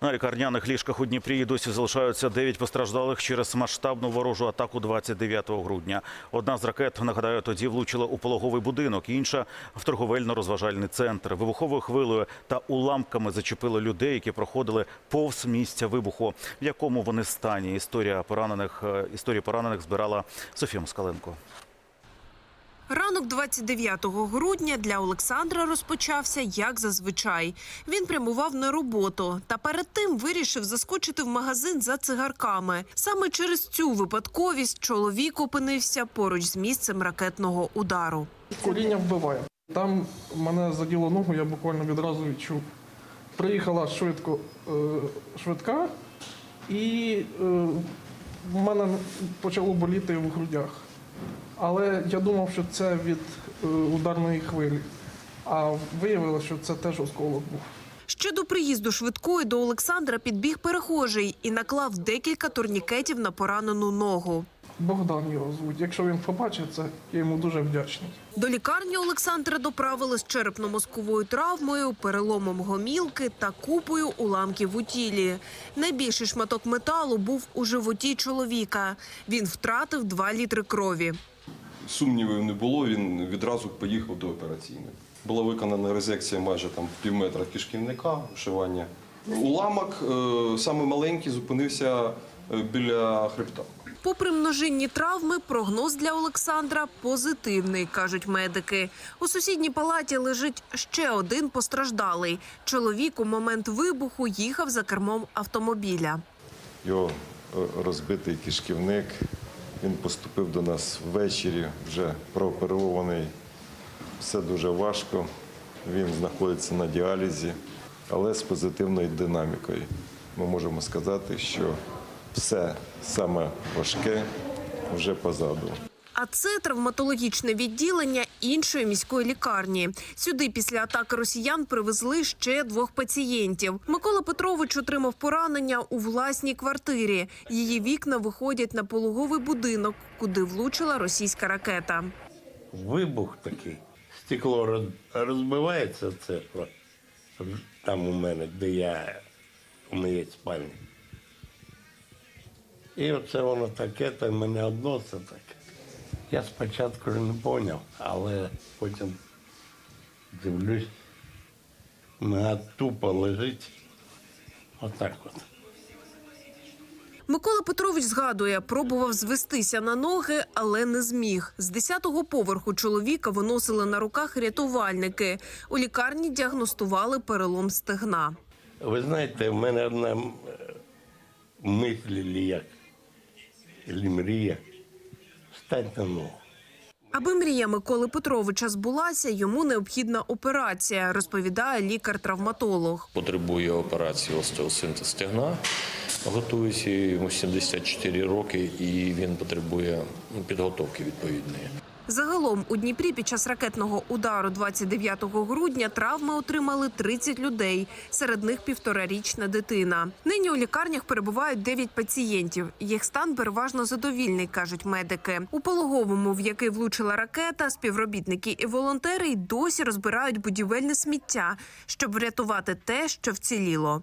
На лікарняних ліжках у Дніпрі досі залишаються 9 постраждалих через масштабну ворожу атаку 29 грудня. Одна з ракет, нагадаю, тоді влучила у пологовий будинок, інша в торговельно-розважальний центр. Вибуховою хвилею та уламками зачепили людей, які проходили повз місця вибуху. В якому вони стані? Історія поранених е, історії поранених збирала Софія Москаленко. Ранок 29 грудня для Олександра розпочався як зазвичай. Він прямував на роботу та перед тим вирішив заскочити в магазин за цигарками. Саме через цю випадковість чоловік опинився поруч з місцем ракетного удару. Коріння вбиває. Там мене заділо ногу, я буквально відразу відчув. Приїхала швидко е, швидка, і е, в мене почало боліти в грудях. Але я думав, що це від е, ударної хвилі. А виявилося, що це теж осколок був. Ще до приїзду швидкої до Олександра підбіг перехожий і наклав декілька турнікетів на поранену ногу. Богдан його звуть. Якщо він побачить це, я йому дуже вдячний. До лікарні Олександра доправили з черепно-мозковою травмою, переломом гомілки та купою уламків у тілі. Найбільший шматок металу був у животі чоловіка. Він втратив 2 літри крові. Сумнівів не було, він відразу поїхав до операційної. Була виконана резекція майже там пів метра кишківника, вшивання. Уламок е, саме маленький зупинився е, біля хребта. Попри множинні травми, прогноз для Олександра позитивний, кажуть медики. У сусідній палаті лежить ще один постраждалий. Чоловік у момент вибуху їхав за кермом автомобіля. Його е, розбитий кишківник. Він поступив до нас ввечері, вже прооперований. Все дуже важко. Він знаходиться на діалізі, але з позитивною динамікою. Ми можемо сказати, що все саме важке вже позаду. А це травматологічне відділення іншої міської лікарні. Сюди після атаки росіян привезли ще двох пацієнтів. Микола Петрович отримав поранення у власній квартирі. Її вікна виходять на пологовий будинок, куди влучила російська ракета. вибух такий. Стекло розбивається це там у мене, де я у моїй спальні. І оце воно таке, та мене одно це таке. Я спочатку не зрозумів, але потім дивлюсь, нога тупо лежить. Отак от. Микола Петрович згадує, пробував звестися на ноги, але не зміг. З 10-го поверху чоловіка виносили на руках рятувальники. У лікарні діагностували перелом стегна. Ви знаєте, в мене одна е, мисль, или як, мрія, на ногу. Аби мрія Миколи Петровича збулася, йому необхідна операція, розповідає лікар-травматолог. потребує операції остеосинтез стегна. Готується йому 74 роки, і він потребує ну, підготовки відповідної. Загалом у Дніпрі під час ракетного удару 29 грудня травми отримали 30 людей. Серед них півторарічна дитина. Нині у лікарнях перебувають 9 пацієнтів. Їх стан переважно задовільний, кажуть медики. У пологовому, в який влучила ракета, співробітники і волонтери й досі розбирають будівельне сміття, щоб врятувати те, що вціліло.